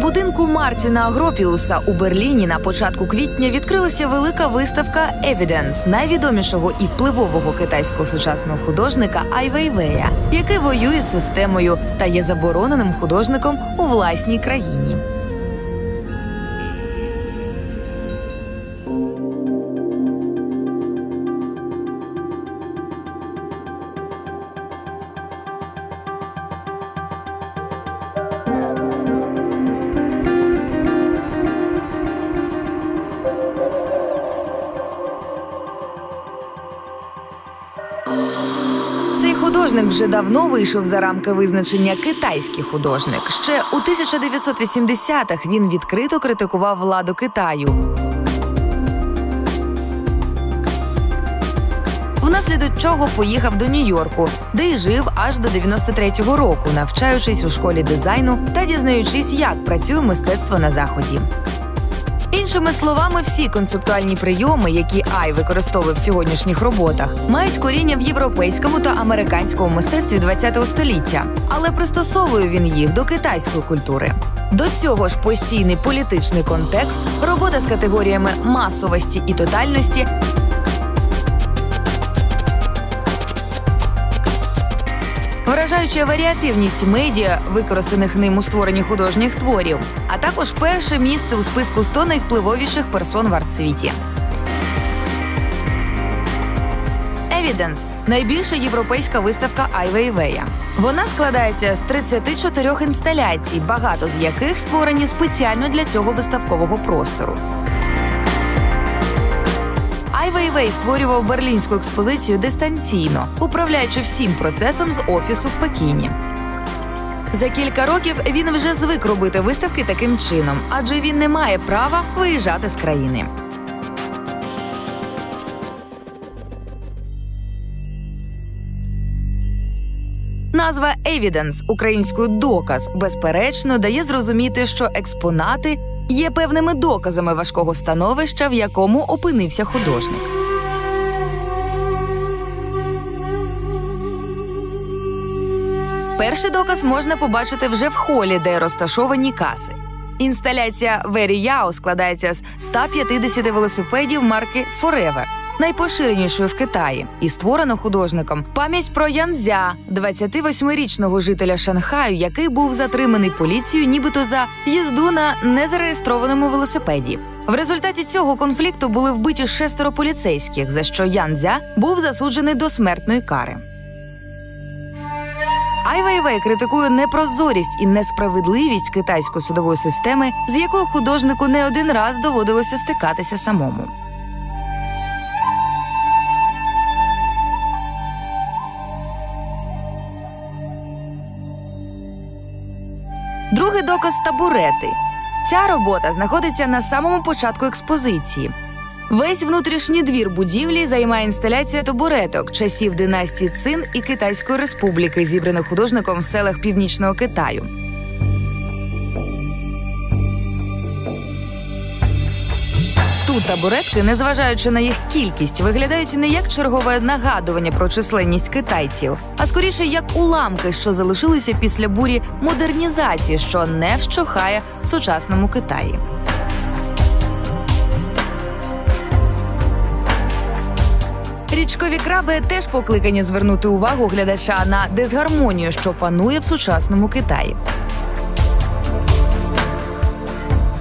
будинку Мартіна Агропіуса у Берліні на початку квітня відкрилася велика виставка Evidence найвідомішого і впливового китайського сучасного художника Ай Вейвея, який воює з системою та є забороненим художником у власній країні. Художник вже давно вийшов за рамки визначення китайський художник. Ще у 1980-х він відкрито критикував владу Китаю. Внаслідок чого поїхав до Нью-Йорку, де й жив аж до 93-го року, навчаючись у школі дизайну та дізнаючись, як працює мистецтво на заході. Іншими словами, всі концептуальні прийоми, які Ай використовує в сьогоднішніх роботах, мають коріння в європейському та американському мистецтві ХХ століття, але пристосовує він їх до китайської культури. До цього ж постійний політичний контекст, робота з категоріями масовості і тотальності. Вражаюча варіативність медіа, використаних ним у створенні художніх творів, а також перше місце у списку 100 найвпливовіших персон в арт-світі. Evidence – найбільша європейська виставка Ай Вейвея. Вона складається з 34 інсталяцій, багато з яких створені спеціально для цього виставкового простору. Вейвей створював берлінську експозицію дистанційно, управляючи всім процесом з офісу в Пекіні. За кілька років він вже звик робити виставки таким чином, адже він не має права виїжджати з країни. Назва Evidence українською доказ безперечно дає зрозуміти, що експонати є певними доказами важкого становища, в якому опинився художник. Перший доказ можна побачити вже в холі, де розташовані каси. Інсталяція Very Yao складається з 150 велосипедів марки Forever, найпоширенішої в Китаї, і створено художником пам'ять про Янзя, 28-річного жителя Шанхаю, який був затриманий поліцією, нібито за їзду на незареєстрованому велосипеді. В результаті цього конфлікту були вбиті шестеро поліцейських, за що Янзя був засуджений до смертної кари. Ай Вейвей критикує непрозорість і несправедливість китайської судової системи, з якою художнику не один раз доводилося стикатися самому. Другий доказ табурети. Ця робота знаходиться на самому початку експозиції. Весь внутрішній двір будівлі займає інсталяція табуреток часів династії Цин і Китайської республіки, зібраних художником в селах Північного Китаю. Табуретки, незважаючи на їх кількість, виглядають не як чергове нагадування про численність китайців, а скоріше як уламки, що залишилися після бурі модернізації, що не вщухає в сучасному Китаї. Річкові краби теж покликані звернути увагу глядача на дисгармонію, що панує в сучасному Китаї.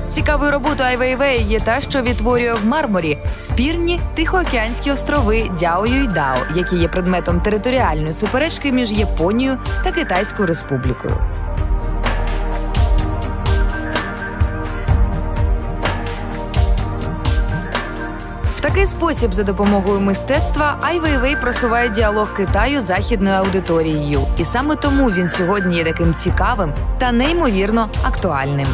Цікавою роботою Ай Вейвей є та, що відтворює в мармурі спірні тихоокеанські острови Дяо Юйдао, які є предметом територіальної суперечки між Японією та Китайською Республікою. В такий спосіб, за допомогою мистецтва, Ай Вейвей просуває діалог Китаю західною аудиторією, і саме тому він сьогодні є таким цікавим та неймовірно актуальним.